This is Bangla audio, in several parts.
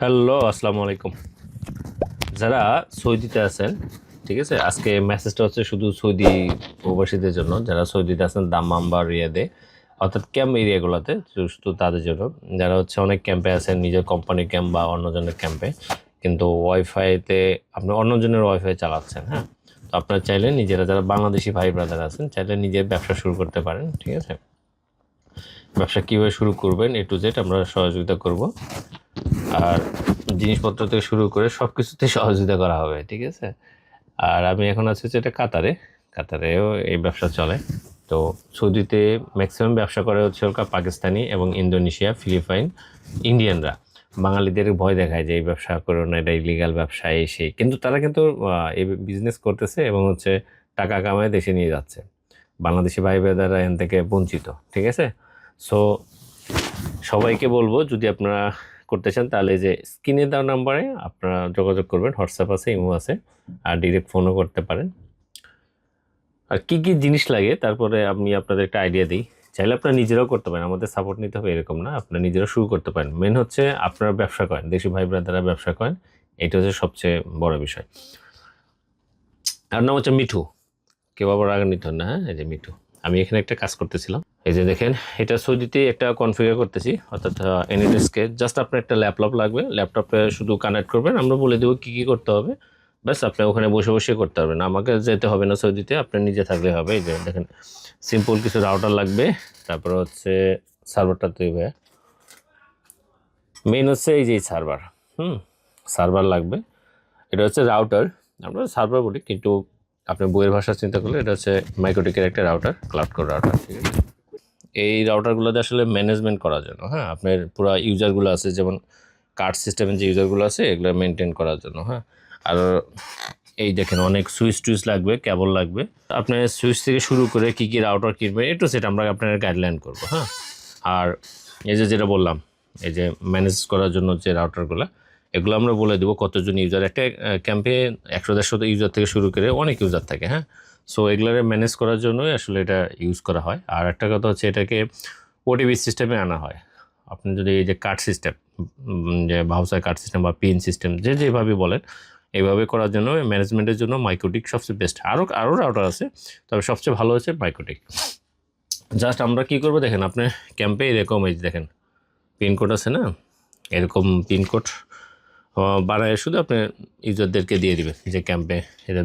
হ্যালো, আসসালামু আলাইকুম। যারা সৌদিতে আছেন, ঠিক আছে? আজকে মেসেজটা হচ্ছে শুধু সৌদি প্রবাসীদের জন্য। যারা সৌদিতে আছেন, দাম্মাম বা রিয়াদে, অর্থাৎ ক্যাম্প এরিয়াগুলোতে শুধু তাদের জন্য। যারা হচ্ছে অনেক ক্যাম্পে আছেন, নিজের কোম্পানির ক্যাম্প বা অন্যজনের ক্যাম্পে, কিন্তু ওয়াইফাইতে আপনি অন্যজনের ওয়াইফাই চালাচ্ছেন হ্যাঁ? তো আপনারা চাইলে নিজেরা যারা বাংলাদেশি ভাই ব্রাদার আছেন, চাইলে নিজের ব্যবসা শুরু করতে পারেন, ঠিক আছে? ব্যবসা কীভাবে শুরু করবেন এ টু জেড আমরা সহযোগিতা করব। আর জিনিসপত্র থেকে শুরু করে সব কিছুতে সহযোগিতা করা হবে, ঠিক আছে? আর আমি এখন আছি হচ্ছে এটা কাতারে। কাতারেও এই ব্যবসা চলে। তো সৌদিতে ম্যাক্সিমাম ব্যবসা করে হচ্ছে ওর পাকিস্তানি এবং ইন্দোনেশিয়া, ফিলিপাইন, ইন্ডিয়ানরা। বাঙালিদের ভয় দেখায় যে এই ব্যবসা করো না, এটা ইলিগাল ব্যবসা, এই সেই। কিন্তু তারা কিন্তু এই বিজনেস করতেছে এবং হচ্ছে টাকা কামায় দেশে নিয়ে যাচ্ছে। বাংলাদেশি ভাই বেদারা এখান থেকে বঞ্চিত, ঠিক আছে? সো সবাইকে বলব, যদি আপনারা করতে চান তাহলে যে স্ক্রিনে দেওয়া নাম্বারে আপনারা যোগাযোগ করবেন, হোয়াটসঅ্যাপ আছে, ইমো আছে, আর ডিরেক্ট ফোনও করতে পারেন। আর কি কি জিনিস লাগে, তারপরে আমি আপনাদের একটা আইডিয়া দিই। চাইলে আপনারা নিজেরাও করতে পারেন, আমাদের সাপোর্ট নিতে হবে এরকম না, আপনারা নিজেরাও শুরু করতে পারেন। মেন হচ্ছে আপনারা ব্যবসা করেন, দেশি ভাই ব্রাদাররা ব্যবসা করেন, এটা হচ্ছে সবচেয়ে বড় বিষয়। তার নাম হচ্ছে মিঠু। কেউ আবার আগে নিত না হ্যাঁ? এই যে মিঠু। আমি এখানে একটা কাজ করতেছিলাম। এই যে দেখেন, এটা সৌদিতে একটা কনফিগার করতেছি, অর্থাৎ এনএডএসকে জাস্ট আপনার একটা ল্যাপটপ লাগবে। ল্যাপটপে শুধু কানেক্ট করবেন, আমরা বলে দেবো কী কী করতে হবে। ব্যাস, আপনি ওখানে বসে বসে করতে পারবেন। আমাকে যেতে হবে না সৌদিতে আপনি নিজে থাকলে হবে। এই যে দেখেন সিম্পল কিছু রাউটার লাগবে। তারপর হচ্ছে সার্ভারটা তৈরি মেন হচ্ছে এই যে সার্ভার হুম সার্ভার লাগবে। এটা হচ্ছে রাউটার আমরা সার্ভার বলি, কিন্তু আপনি বইয়ের ভাষা চিন্তা করলে এটা হচ্ছে মাইক্রোটিকের একটা রাউটার ক্লাউড কোর রাউটার ঠিক আছে? এই রাউটারগুলোতে আসলে ম্যানেজমেন্ট করার জন্য হ্যাঁ? আপনার পুরো ইউজারগুলো আছে, যেমন কার্ড সিস্টেমের যে ইউজারগুলো আছে, এগুলো মেনটেন করার জন্য হ্যাঁ? আর এই দেখেন, অনেক সুইচ টুইচ লাগবে, কেবল লাগবে। আপনার সুইচ থেকে শুরু করে কী কী রাউটার কিনবে একটু সেটা আমরা আপনার গাইডলাইন করব হ্যাঁ? আর এই যে যেটা বললাম, এই যে ম্যানেজ করার জন্য যে রাউটারগুলো এগুলো আমরা বলে দেবো কতজন ইউজার একটা ক্যাম্পে একশো, দেড়শো ইউজার থেকে শুরু করে অনেক ইউজার থাকে হ্যাঁ? সো এগুলোরে ম্যানেজ করার জন্যই আসলে এটা ইউজ করা হয়। আর একটা কথা হচ্ছে এটাকে ওটিভি সিস্টেমে আনা হয়। আপনি যদি এই যে কার্ড সিস্টেম যে ভাউসার কার্ড সিস্টেম বা পিন সিস্টেম যে যেভাবে বলেন এইভাবে করার জন্য ম্যানেজমেন্টের জন্য মাইক্রোটিক সবচেয়ে বেস্ট আরও আরও রাউটার আছে, তবে সবচেয়ে ভালো হচ্ছে মাইক্রোটিক জাস্ট আমরা কি করব দেখেন আপনি ক্যাম্পে এরকম, এই দেখেন পিনকোড আছে না? এরকম পিনকোড বানায় শুধু আপনি ইউজারদেরকে দিয়ে দিবেন যে ক্যাম্পে এটা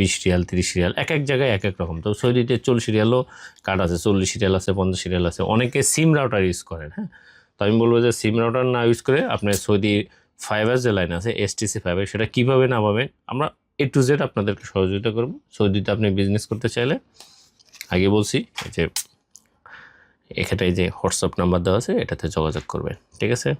বিশ রিয়াল, তিরিশ রিয়াল, এক এক জায়গায় এক এক রকম। তো সৌদিতে চল্লিশ রিয়ালও কার্ড আছে, চল্লিশ রিয়াল আছে, পঞ্চাশ রিয়াল আছে। অনেকে সিম রাউটার ইউজ করেন হ্যাঁ? তো আমি বলব যে সিম রাউটার না ইউজ করে আপনার সৌদি ফাইবার যে লাইন আছে এসটিসি ফাইবার সেটা কীভাবে নামাবেন, আমরা এ টু জেড আপনাদেরকে সহযোগিতা করব। সৌদিতে আপনি বিজনেস করতে চাইলে, আগে বলছি যে এখানে এই যে হোয়াটসঅ্যাপ নাম্বার দেওয়া আছে, এটাতে যোগাযোগ করবেন, ঠিক আছে?